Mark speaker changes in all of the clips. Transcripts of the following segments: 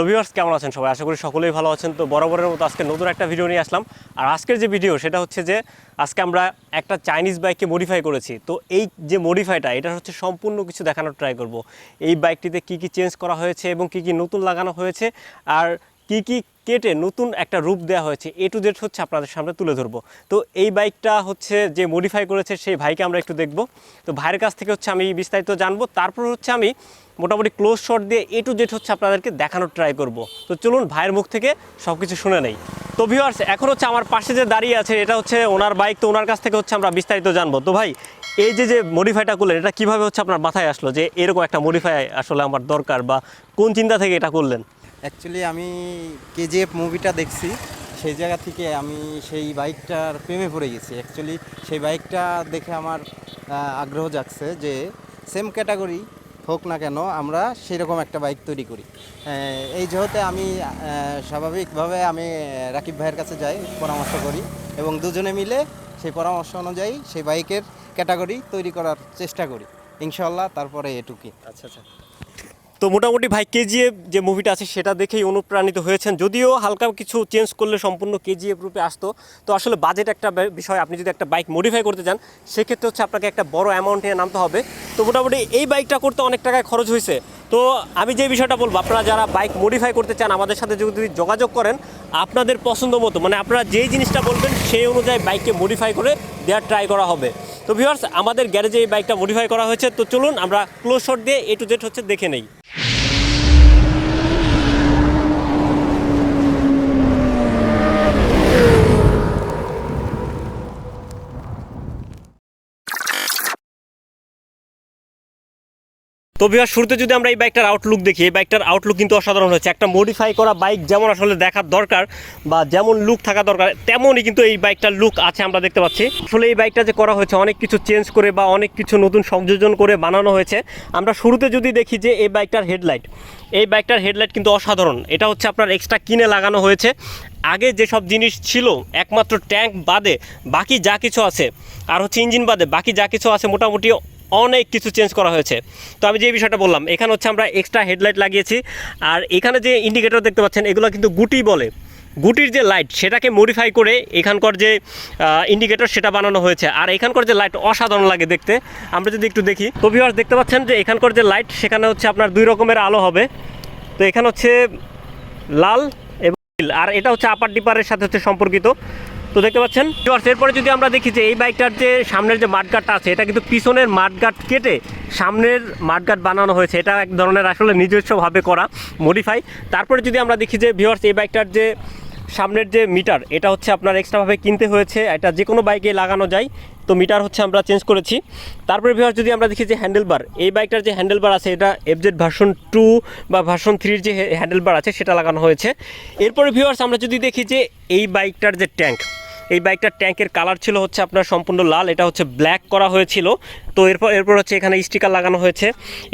Speaker 1: Hello viewers কেমন আছেন সবাই? আশা করি সকলেই ভালো আছেন। তো বরাবরের মতো আজকে নতুন একটা ভিডিও নিয়ে আসলাম। আর আজকের যে ভিডিও সেটা হচ্ছে যে আজকে আমরা একটা চাইনিজ বাইককে মডিফাই করেছি। তো এই যে মডিফাইটা এটা হচ্ছে সম্পূর্ণ কিছু দেখানোর ট্রাই করব। এই বাইকটিতে কি কি চেঞ্জ করা হয়েছে এবং কি কি নতুন লাগানো হয়েছে? আর কি কি কেটে নতুন একটা রূপ দেওয়া হয়েছে? এ টু জেড হচ্ছে আপনাদের সামনে তুলে ধরবো। তো এই বাইকটা হচ্ছে যে মডিফাই করেছে সেই ভাইকে আমরা একটু দেখব। তো ভাইয়ের কাছ থেকে হচ্ছে আমি বিস্তারিত জানব। তারপর হচ্ছে আমি মোটামুটি ক্লোজ শট দিয়ে এ টু জেড হচ্ছে আপনাদেরকে দেখানোর ট্রাই করব। তো চলুন ভাইয়ের মুখ থেকে সব কিছু শুনে নেই। তো ভিউয়ার্স এখন হচ্ছে আমার পাশে যে দাঁড়িয়ে আছে, এটা হচ্ছে ওনার বাইক তো ওনার কাছ থেকে হচ্ছে আমরা বিস্তারিত জানব। তো ভাই, এই যে যে মডিফাইটা করলেন, এটা কীভাবে হচ্ছে আপনার মাথায় আসলো যে এরকম একটা মডিফাই আসলে আমার দরকার বা কোন চিন্তা থেকে এটা করলেন?
Speaker 2: অ্যাকচুয়ালি আমি কেজিএফ মুভিটা দেখছি, সেই জায়গা থেকে আমি সেই বাইকটার প্রেমে পড়ে গেছি। অ্যাকচুয়ালি সেই বাইকটা দেখে আমার আগ্রহ জাগছে যে সেম ক্যাটাগরি হোক না কেন, আমরা সেরকম একটা বাইক তৈরি করি। এই যেহেতু আমি স্বাভাবিকভাবে আমি রাকিব ভাইয়ের কাছে যাই, পরামর্শ করি এবং দুজনে মিলে সেই পরামর্শ অনুযায়ী সেই বাইকের ক্যাটাগরি তৈরি করার চেষ্টা করি। ইনশাল্লাহ তারপরে এটুকুই।
Speaker 1: আচ্ছা আচ্ছা। তো মোটামুটি ভাই কেজিএফ যে মুভিটা আছে সেটা দেখেই অনুপ্রাণিত হয়েছেন। যদিও হালকা কিছু চেঞ্জ করলে সম্পূর্ণ কেজিএফ রূপে আসতো। তো আসলে বাজেট একটা বিষয়, আপনি যদি একটা বাইক মডিফাই করতে চান, সেক্ষেত্রে হচ্ছে আপনাকে একটা বড় অ্যামাউন্ট নিয়ে নামতে হবে। তো মোটামুটি এই বাইকটা করতে অনেক টাকায় খরচ হয়েছে। তো আমি যে বিষয়টা বলব, আপনারা যারা বাইক মডিফাই করতে চান, আমাদের সাথে যদি যোগাযোগ করেন, আপনাদের পছন্দ মতো মানে আপনারা যেই জিনিসটা বলবেন, সেই অনুযায়ী বাইককে মডিফাই করে দেওয়ার ট্রাই করা হবে। তো ভিউয়ার্স, আমাদের গ্যারেজে এই বাইকটা মডিফাই করা হয়েছে। তো চলুন আমরা ক্লোজ শট দিয়ে এ টু জেড হচ্ছে দেখে নেই। তো বিহার শুরুতে যদি আমরা এই বাইকটার আউটলুক দেখি, এই বাইকটার আউটলুক কিন্তু অসাধারণ হয়েছে। একটা মডিফাই করা বাইক যেমন আসলে দেখার দরকার বা যেমন লুক থাকা দরকার, তেমনই কিন্তু এই বাইকটার লুক আছে আমরা দেখতে পাচ্ছি। আসলে এই বাইকটা যে করা হয়েছে, অনেক কিছু চেঞ্জ করে বা অনেক কিছু নতুন সংযোজন করে বানানো হয়েছে। আমরা শুরুতে যদি দেখি যে এই বাইকটার হেডলাইট এই বাইকটার হেডলাইট কিন্তু অসাধারণ। এটা হচ্ছে আপনার এক্সট্রা কিনে লাগানো হয়েছে। আগে যেসব জিনিস ছিল, একমাত্র ট্যাঙ্ক বাদে বাকি যা কিছু আছে, আর হচ্ছে ইঞ্জিন বাদে বাকি যা কিছু আছে, মোটামুটি অনেক কিছু চেঞ্জ করা হয়েছে। তো আমি যে বিষয়টা বললাম, এখানে হচ্ছে আমরা এক্সট্রা হেডলাইট লাগিয়েছি। আর এখানে যে ইন্ডিকেটর দেখতে পাচ্ছেন, এগুলো কিন্তু গুটি বলে। গুটির যে লাইট সেটাকে মডিফাই করে এখানকার যে ইন্ডিকেটর সেটা বানানো হয়েছে। আর এখানকার যে লাইট অসাধারণ লাগে দেখতে। আমরা যদি একটু দেখি, তো ভিউয়ার্স দেখতে পাচ্ছেন যে এখানকার যে লাইট সেখানে হচ্ছে আপনার দুই রকমের আলো হবে। তো এখানে হচ্ছে লাল এবং নীল। আর এটা হচ্ছে আপার ডিপারের সাথে হচ্ছে সম্পর্কিত। তো দেখতে পাচ্ছেন? এরপরে যদি আমরা দেখি যে এই বাইকটার যে সামনের যে মাঠগাটটা আছে, এটা কিন্তু পিছনের মাঠগাট কেটে সামনের মাঠগাট বানানো হয়েছে। এটা এক ধরনের আসলে নিজস্বভাবে করা মডিফাই তারপরে যদি আমরা দেখি যে ভিওয়ার্স এই বাইকটার যে সামনের যে মিটার, এটা হচ্ছে আপনার এক্সট্রাভাবে কিনতে হয়েছে। এটা যে কোনো বাইকে লাগানো যায়। তো মিটার হচ্ছে আমরা চেঞ্জ করেছি। তারপরে ভিউয়ার্স যদি আমরা দেখি যে হ্যান্ডেলবার এই বাইকটার যে হ্যান্ডেলবার আছে, এটা এফজেড ভার্সন টু বা ভার্সন থ্রির যে হ্যান্ডেলবার আছে, সেটা লাগানো হয়েছে। এরপরে ভিউয়ার্স আমরা যদি দেখি যে এই বাইকটার যে ট্যাঙ্ক এই বাইকটার ট্যাঙ্কের কালার ছিল হচ্ছে আপনার সম্পূর্ণ লাল, এটা হচ্ছে ব্ল্যাক করা হয়েছিল। তো এরপর এরপর হচ্ছে এখানে স্টিকার লাগানো হয়েছে।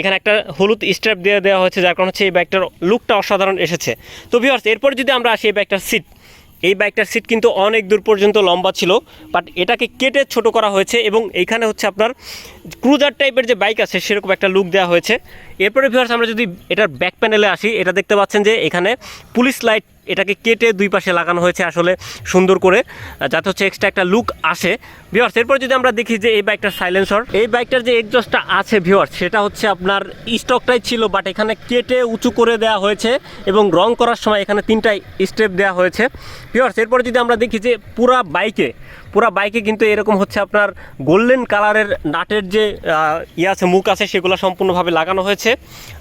Speaker 1: এখানে একটা হলুদ স্ট্র্যাপ দিয়ে দেওয়া হয়েছে, যার কারণে হচ্ছে এই বাইকটার লুকটা অসাধারণ এসেছে। তো ভিউয়ার্স এরপর যদি আমরা আসি এই বাইকটার সিট এই বাইকটার সিট কিন্তু অনেক দূর পর্যন্ত লম্বা ছিল বাট এটাকে কেটে ছোট করা হয়েছে এবং এইখানে হচ্ছে আপনার ক্রুজার টাইপের যে বাইক আছে, সেরকম একটা লুক দেওয়া হয়েছে। এরপরে ভিউয়ার্স আমরা যদি এটার ব্যাক প্যানেলে আসি, এটা দেখতে পাচ্ছেন যে এখানে পুলিশ লাইট এটাকে কেটে দুই পাশে লাগানো হয়েছে আসলে সুন্দর করে যাতে হচ্ছে এক্সট্রা একটা লুক আসে। ভিওয়ার্স এরপর যদি আমরা দেখি যে এই বাইকটার সাইলেন্সর এই বাইকটার যে এক্সজস্টটা আছে ভিওয়ার্স সেটা হচ্ছে আপনার স্টকটাই ছিল বাট এখানে কেটে উঁচু করে দেওয়া হয়েছে এবং রং করার সময় এখানে তিনটাই স্টেপ দেওয়া হয়েছে। ভিওয়ার্স এরপর যদি আমরা দেখি যে পুরা বাইকে পুরা বাইকে কিন্তু এরকম হচ্ছে আপনার গোল্ডেন কালারের নাটের যে ইয়ে আছে, মুখ আছে, সেগুলো সম্পূর্ণভাবে লাগানো হয়েছে।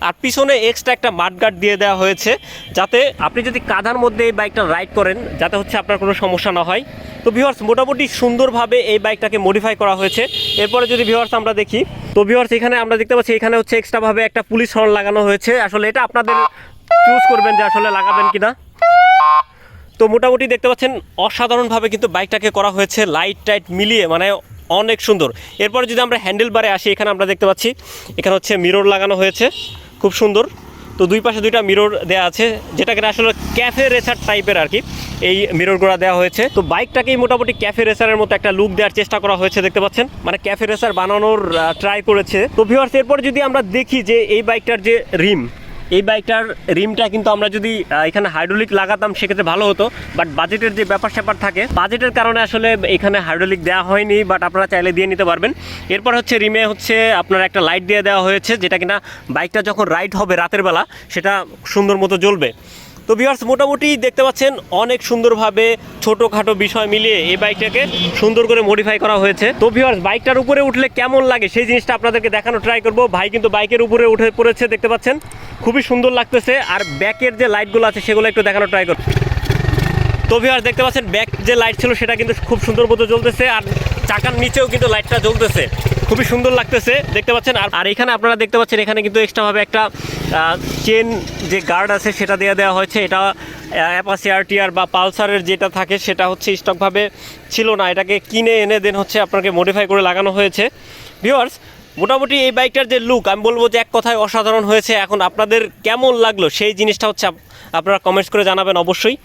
Speaker 1: আর পিছনে এক্সট্রা একটা মাঠগার্ড দিয়ে দেওয়া হয়েছে, যাতে আপনি যদি কাঁধার মধ্যে এই বাইকটা রাইড করেন, যাতে হচ্ছে আপনার কোনো সমস্যা না হয়। তো ভিউয়ার্স মোটামুটি সুন্দরভাবে এই বাইকটাকে মডিফাই করা হয়েছে। এরপরে যদি ভিউয়ার্স আমরা দেখি, তো ভিউয়ার্স এখানে আমরা দেখতে পাচ্ছি, এখানে হচ্ছে এক্সট্রাভাবে একটা পুলিশ হর্ন লাগানো হয়েছে। আসলে এটা আপনাদের চুজ করবেন যে আসলে লাগাবেন কিনা। তো মোটামুটি দেখতে পাচ্ছেন, অসাধারণভাবে কিন্তু বাইকটাকে করা হয়েছে লাইট টাইট মিলিয়ে মানে অনেক সুন্দর। এরপরে যদি আমরা হ্যান্ডেল বারে আসি, এখানে আমরা দেখতে পাচ্ছি, এখানে হচ্ছে মিরর লাগানো হয়েছে, খুব সুন্দর। তো দুই পাশে দুইটা মিরর দেওয়া আছে, যেটাকে আসলে ক্যাফে রেসার টাইপের আর কি, এই মিররগুলো দেওয়া হয়েছে। তো বাইকটাকেই মোটামুটি ক্যাফে রেসারের মতো একটা লুক দেওয়ার চেষ্টা করা হয়েছে, দেখতে পাচ্ছেন। মানে ক্যাফে রেসার বানানোর ট্রাই করেছে। তো ভিউয়ার্স এরপর যদি আমরা দেখি যে এই বাইকটার যে রিম এই বাইকটার রিমটা কিন্তু আমরা যদি এখানে হাইড্রোলিক লাগাতাম, সেক্ষেত্রে ভালো হতো। বাট বাজেটের যে ব্যাপার স্যাপার থাকে বাজেটের কারণে আসলে এখানে হাইড্রোলিক দেওয়া হয়নি বাট আপনারা চাইলে দিয়ে নিতে পারবেন। এরপর হচ্ছে রিমে হচ্ছে আপনার একটা লাইট দিয়ে দেওয়া হয়েছে, যেটা কিনা বাইকটা যখন রাইড হবে রাতের বেলা, সেটা সুন্দর মতো জ্বলবে। তো ভিউয়ার্স মোটামুটি দেখতে পাচ্ছেন, অনেক সুন্দরভাবে ছোটোখাটো বিষয় মিলিয়ে এই বাইকটাকে সুন্দর করে মডিফাই করা হয়েছে। তো ভিউয়ার্স বাইকটার উপরে উঠলে কেমন লাগে, সেই জিনিসটা আপনাদেরকে দেখানো ট্রাই করব। ভাই কিন্তু বাইকের উপরে উঠে পড়েছে, দেখতে পাচ্ছেন। খুবই সুন্দর লাগতেছে আর ব্যাকের যে লাইটগুলো আছে সেগুলো একটু দেখানো ট্রাই করব। তো ভিউয়ার্স দেখতে পাচ্ছেন ব্যাক যে লাইট ছিল সেটা কিন্তু খুব সুন্দর মতো জ্বলতেছে আর চাকার নিচেও কিন্তু লাইটটা জ্বলতেছে। খুবই সুন্দর লাগতেছে, দেখতে পাচ্ছেন। আর আর এখানে আপনারা দেখতে পাচ্ছেন, এখানে কিন্তু এক্সট্রাভাবে একটা চেন যে গার্ড আছে সেটা দিয়ে দেওয়া হয়েছে। এটা অ্যাপাসি আরটিআর বা পালসারের যেটা থাকে সেটা হচ্ছে স্টকভাবে ছিল না। এটাকে কিনে এনে দেন হচ্ছে আপনাকে মডিফাই করে লাগানো হয়েছে। ভিউয়ার্স মোটামুটি এই বাইকটার যে লুক আমি বলব যে এক কথায় অসাধারণ হয়েছে। এখন আপনাদের কেমন লাগল সেই জিনিসটা হচ্ছে আপ- আপনারা কমেন্টস করে জানাবেন অবশ্যই।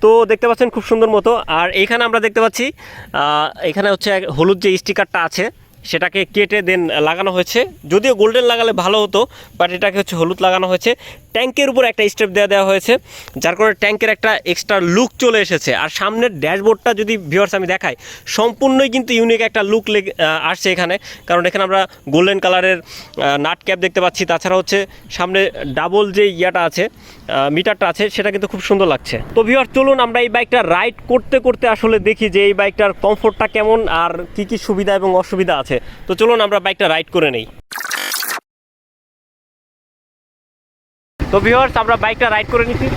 Speaker 1: তো দেখতে পাচ্ছেন খুব সুন্দর মতো। আর এইখানে আমরা দেখতে পাচ্ছি এখানে হচ্ছে হলুদ যে স্টিকারটা আছে, সেটাকে কেটে দেন লাগানো হয়েছে। যদিও গোল্ডেন লাগালে ভালো হতো বাট এটাকে হচ্ছে হলুদ লাগানো হয়েছে। ট্যাঙ্কের উপর একটা স্টেপ দেওয়া দেওয়া হয়েছে, যার কারণে ট্যাঙ্কের একটা এক্সট্রা লুক চলে এসেছে। আর সামনের ড্যাশবোর্ডটা যদি ভিউয়ার্স আমি দেখাই, সম্পূর্ণই কিন্তু ইউনিক একটা লুক আসছে এখানে। কারণ এখানে আমরা গোল্ডেন কালারের নাট ক্যাপ দেখতে পাচ্ছি। তাছাড়া হচ্ছে সামনে ডাবল যে ইয়াটা আছে মিটারটা আছে, সেটা কিন্তু খুব সুন্দর লাগছে। তো ভিউয়ার চলুন আমরা এই বাইকটা রাইড করতে করতে আসলে দেখি যে এই বাইকটার কমফোর্টটা কেমন আর কি কি সুবিধা এবং অসুবিধা আছে। তো চলুন আমরা বাইকটা রাইড করে নেই। তো ভিওর্স আমরা বাইকটা রাইড করে নিচ্ছি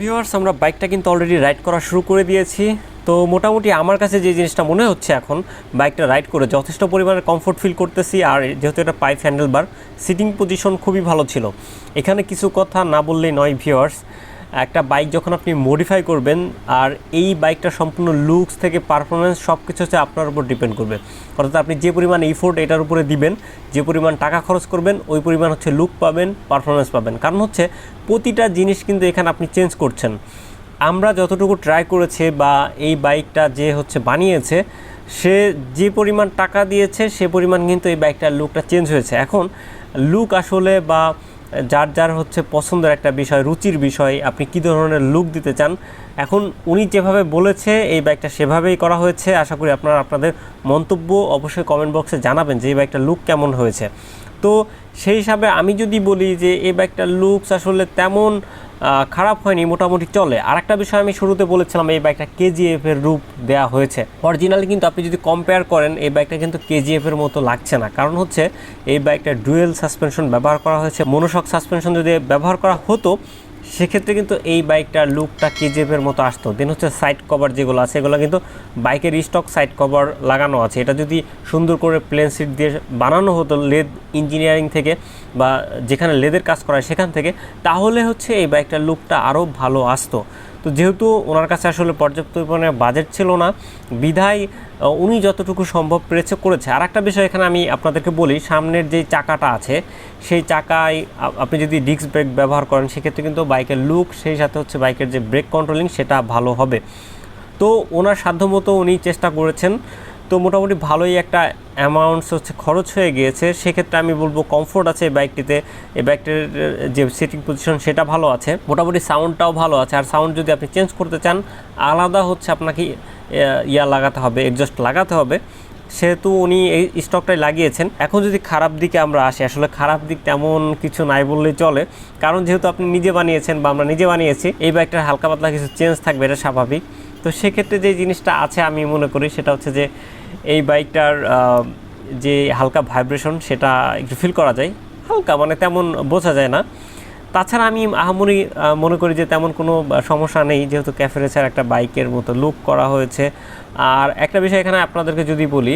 Speaker 1: ভিউয়ার্স আমরা বাইকটা কিন্তু অলরেডি রাইড করা শুরু করে দিয়েছি। তো মোটামুটি আমার কাছে যে জিনিসটা মনে হচ্ছে এখন, বাইকটা রাইড করে যথেষ্ট পরিমাণে কমফোর্ট ফিল করতেছি আর যেহেতু এটা পাইপ হ্যান্ডেল বার সিটিং পজিশন খুবই ভালো ছিল। এখানে কিছু কথা না বললেই নয় ভিওয়ার্স একটা বাইক যখন আপনি মডিফাই করবেন আর এই বাইকটা সম্পূর্ণ লুকস থেকে পারফরমেন্স সব কিছু হচ্ছে আপনার উপর ডিপেন্ড করবে। অর্থাৎ আপনি যে পরিমাণ ইফোর্ট এটার উপরে দিবেন, যে পরিমাণ টাকা খরচ করবেন, ওই পরিমাণ হচ্ছে লুক পাবেন পারফরমেন্স পাবেন। কারণ হচ্ছে প্রতিটা জিনিস কিন্তু এখানে আপনি চেঞ্জ করছেন। আমরা যতটুকু ট্রাই করেছে বা এই বাইকটা যে হচ্ছে বানিয়েছে, সে যে পরিমাণ টাকা দিয়েছে, সে পরিমাণ কিন্তু এই বাইকটার লুকটা চেঞ্জ হয়েছে। এখন লুক আসলে বা যার যার হচ্ছে পছন্দের একটা বিষয়, রুচির বিষয়, আপনি কী ধরনের লুক দিতে চান, এখন উনি যেভাবে বলেছে, এই বাইকটা সেভাবেই করা হয়েছে। আশা করি আপনারা আপনাদের মন্তব্য অবশ্যই কমেন্ট বক্সে জানাবেন যে এই বাইকটার লুক কেমন হয়েছে। তো সেই হিসাবে আমি যদি বলি যে এই বাইকটার লুকস আসলে তেমন খারাপ হয়নি, মোটামুটি চলে। আর একটা বিষয় আমি শুরুতে বলেছিলাম, এই বাইকটা কেজিএফের রূপ দেয়া হয়েছে। অরিজিনালি কিন্তু আপনি যদি কম্পেয়ার করেন, এই বাইকটা কিন্তু কেজিএফের মতো লাগছে না। কারণ হচ্ছে, এই বাইকটা ডুয়েল সাসপেনশন ব্যবহার করা হয়েছে। মনোশক সাসপেনশন যদি ব্যবহার করা হতো সেক্ষেত্রে কিন্তু এই বাইকটার লুকটা কেজিএফের মতো আসতো? দেন হচ্ছে সাইড কভার যেগুলো আছে, এগুলো কিন্তু বাইকের স্টক সাইড কভার লাগানো আছে। এটা যদি সুন্দর করে প্লেন সিট দিয়ে বানানো হতো লেদ ইঞ্জিনিয়ারিং থেকে বা যেখানে লেদের কাজ করা সেখান থেকে, তাহলে হচ্ছে এই বাইকটার লুকটা আরও ভালো আসতো। তো যেহেতু ওনার কাছে আসলে পর্যাপ্ত পরিমাণে বাজেট ছিল না, বিধায় উনি যতটুকু সম্ভব পেরেছে করেছে। আর একটা বিষয় এখানে আমি আপনাদেরকে বলি, সামনের যে চাকাটা আছে, সেই চাকায় আপনি যদি ডিস্ক ব্রেক ব্যবহার করেন, সেক্ষেত্রে কিন্তু বাইকের লুক সেই সাথে হচ্ছে বাইকের যে ব্রেক কন্ট্রোলিং সেটা ভালো হবে। তো ওনার সাধ্যমতো উনি চেষ্টা করেছেন তো মোটামুটি ভালোই একটা অ্যামাউন্টস হচ্ছে খরচ হয়ে গিয়েছে। সেক্ষেত্রে আমি বলব কমফোর্ট আছে এই বাইকটিতে এই বাইকটির যে সিটিং পজিশন সেটা ভালো আছে। মোটামুটি সাউন্ডটাও ভালো আছে। আর সাউন্ড যদি আপনি চেঞ্জ করতে চান, আলাদা হচ্ছে আপনাকে ইয়া লাগাতে হবে এক্সস্ট লাগাতে হবে। সেহেতু উনি এই স্টকটাই লাগিয়েছেন। এখন যদি খারাপ দিকে আমরা আসি, আসলে খারাপ দিক তেমন কিছু নাই বললেই চলে। কারণ যেহেতু আপনি নিজে বানিয়েছেন বা আমরা নিজে বানিয়েছি, এই বাইকটার হালকা পাতলা কিছু চেঞ্জ থাকবে, এটা স্বাভাবিক। তো সেক্ষেত্রে যে জিনিসটা আছে আমি মনে করি সেটা হচ্ছে যে এই বাইকটার যে হালকা ভাইব্রেশন সেটা একটু ফিল করা যায়। হালকা মানে তেমন বোঝা যায় না। তাছাড়া আমি আহামরি মনে করি যে তেমন কোনো সমস্যা নেই। যেহেতু ক্যাফে রেসার একটা বাইকের মতো লুক করা হয়েছে। আর একটা বিষয় এখানে আপনাদেরকে যদি বলি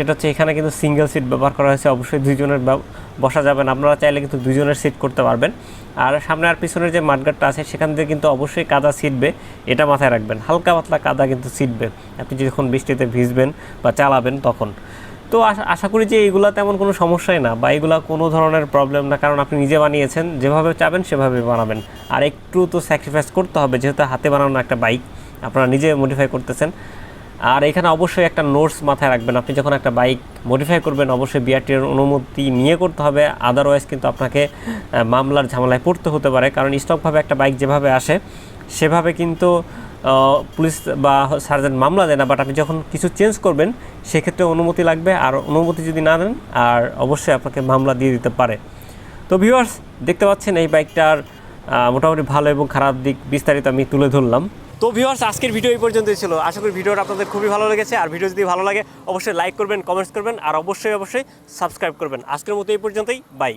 Speaker 1: সেটা হচ্ছে এখানে কিন্তু সিঙ্গেল সিট ব্যবহার করা হয়েছে। অবশ্যই দুইজনের ব্যব- বসা যাবেন আপনারা চাইলে কিন্তু দুজনের সিট করতে পারবেন। আর সামনে আর পিছনের যে মাঠগাটটা আছে, সেখান থেকে কিন্তু অবশ্যই কাদা ছিটবে। এটা মাথায় রাখবেন। হালকা পাতলা কাদা কিন্তু ছিটবে। আপনি যখন বৃষ্টিতে ভিজবেন বা চালাবেন তখন। তো আশা করি যে এইগুলা তেমন কোনো সমস্যাই না বা এগুলা কোনো ধরনের প্রবলেম না। কারণ আপনি নিজে বানিয়েছেন, যেভাবে চাবেন সেভাবে বানাবেন। আর একটু তো স্যাক্রিফাইস করতে হবে। যেহেতু হাতে বানানো একটা বাইক আপনারা নিজে মডিফাই করতেছেন। আর এখানে অবশ্যই একটা নোটস মাথায় রাখবেন। আপনি যখন একটা বাইক মডিফাই করবেন, অবশ্যই বিআরটির অনুমতি নিয়ে করতে হবে। আদারওয়াইজ কিন্তু আপনাকে মামলার ঝামেলায় পড়তে হতে পারে। কারণ স্টকভাবে একটা বাইক যেভাবে আসে, সেভাবে কিন্তু পুলিশ বা সার্জেন্ট মামলা দেয় না। বাট আপনি যখন কিছু চেঞ্জ করবেন, সেক্ষেত্রে অনুমতি লাগবে। আর অনুমতি যদি না দেন, আর অবশ্যই আপনাকে মামলা দিয়ে দিতে পারে। তো ভিউয়ার্স দেখতে পাচ্ছেন এই বাইকটার মোটামুটি ভালো এবং খারাপ দিক বিস্তারিত আমি তুলে ধরলাম। তো ভিউয়ার্স আজকের ভিডিও এই পর্যন্তই ছিল। আশা করি ভিডিওটা আপনাদের খুবই ভালো লেগেছে। আর ভিডিও যদি ভালো লাগে, অবশ্যই লাইক করবেন কমেন্টস করবেন, আর অবশ্যই অবশ্যই সাবস্ক্রাইব করবেন। আজকের মতো এই পর্যন্তই। বাই